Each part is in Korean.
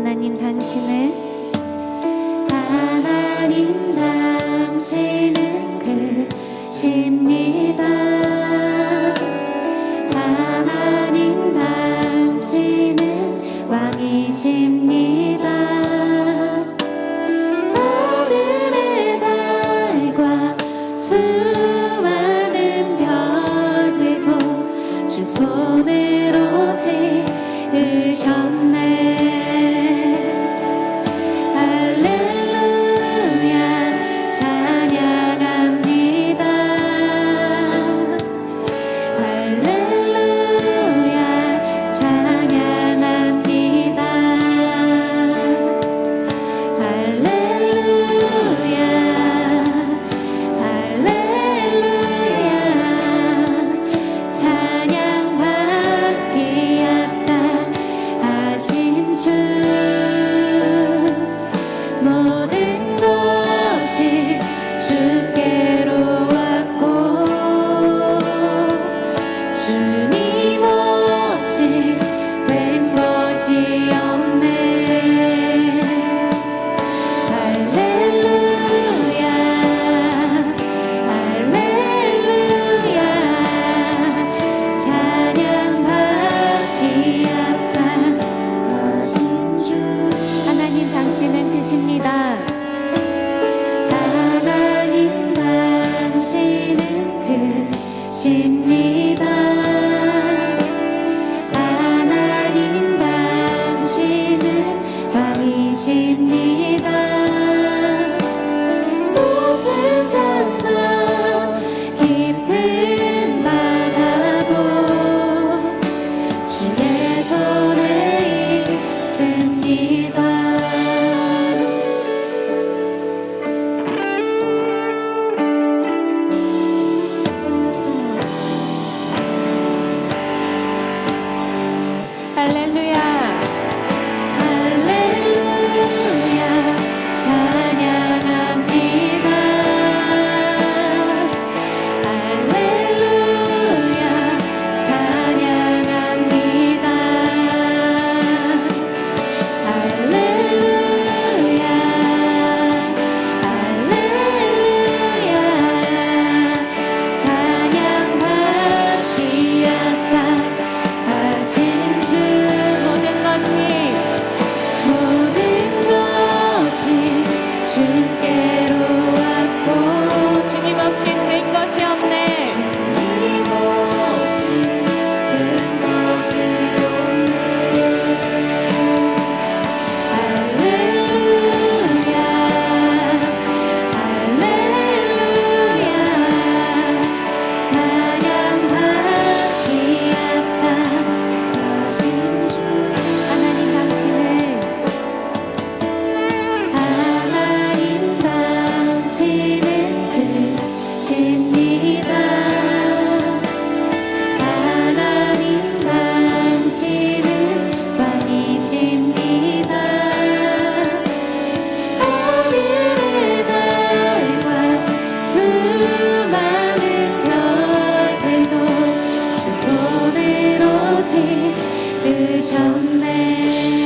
하나님 당신은 하나님 당신은 그십니다. 하나님 당신은 왕이십니다. 하늘의 달과 수많은 별들도 주 손으로 지으셨 la, 아직 늦었네.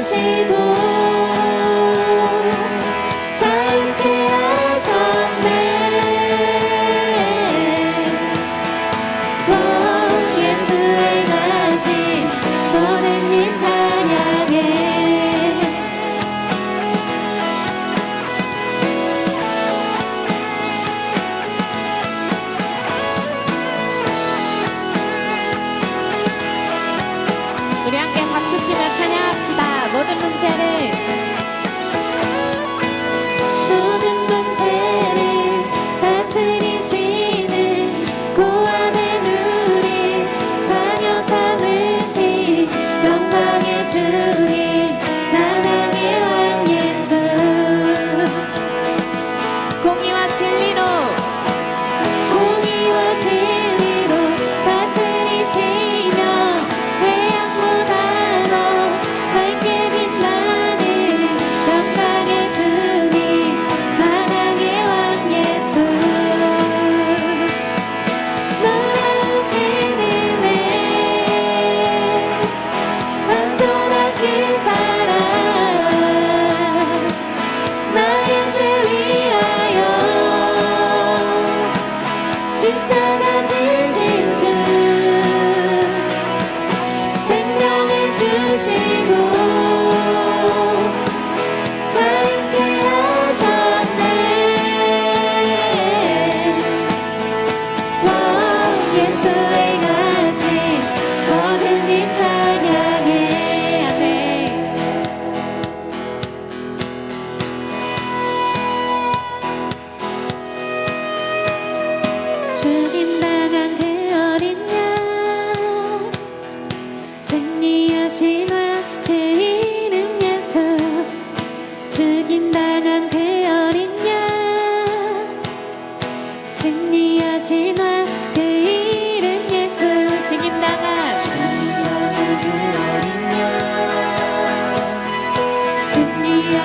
주시고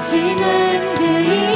승리하신 왕그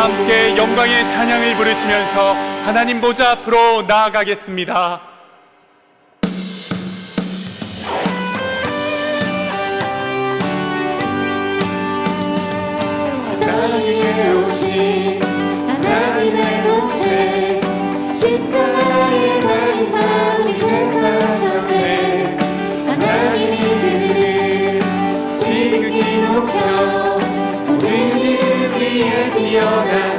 함께 영광의 찬양을 부르시면서 하나님 보좌 앞으로 나아가겠습니다. 나에게 오신 하나님의 목체 십자가에 달린 우리 제사장에 하나님이 your name.